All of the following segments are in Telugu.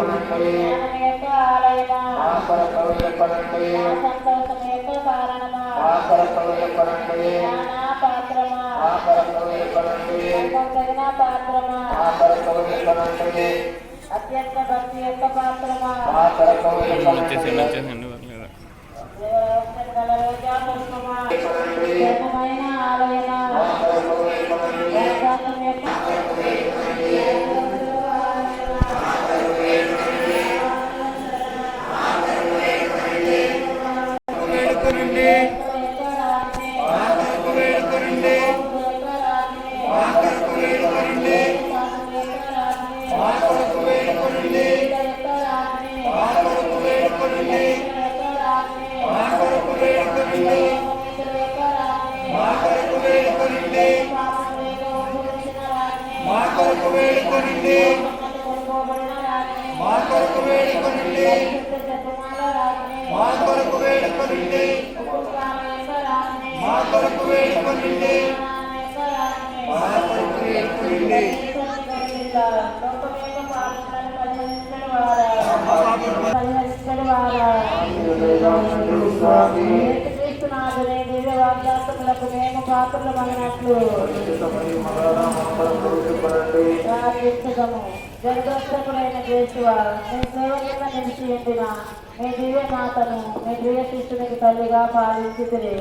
పడండి ఆపర కవుల పడండి ఆపర కవుల పడండి ఆపర కవుల పడండి ఆపర కవుల పడండి అత్యంత భక్తి యొక్క పాత్రమా ఆపర కవుల పడండి దేవరాజన మా కొరకు వేడుకొనండి మా కొరకు వేడుకొనండి మా కొరకు వేడుకొనండి మా కొరకు మా కొరకు వాగ్దాతములకు మేము పాత్రలమైనట్లు ప్రార్థించదము జగదోత్తములైన యేసువా మీ సేవకుల నిలిచి ఉండిన మీ దివ్య మాతను మీ దివ్య శిష్యునికి తల్లిగా పాలించుతుంది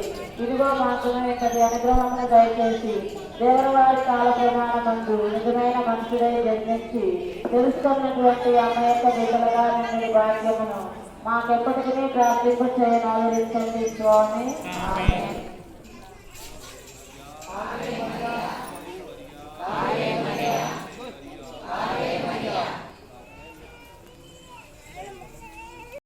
ఇదిగో మాకు ఇంతటి అనుగ్రహమును దయచేసి దేవుని వారి కాల ప్రమాణమందు నిజమైన మనుషుడై జన్మించి తెలుసుకున్నటువంటి అమ్మ యొక్క బిడ్డలుగా నిండి భాగ్యమును మాకెప్పటికీ ప్రార్థింప చేయను ఆదరించండి స్వామి. ఆమేన్.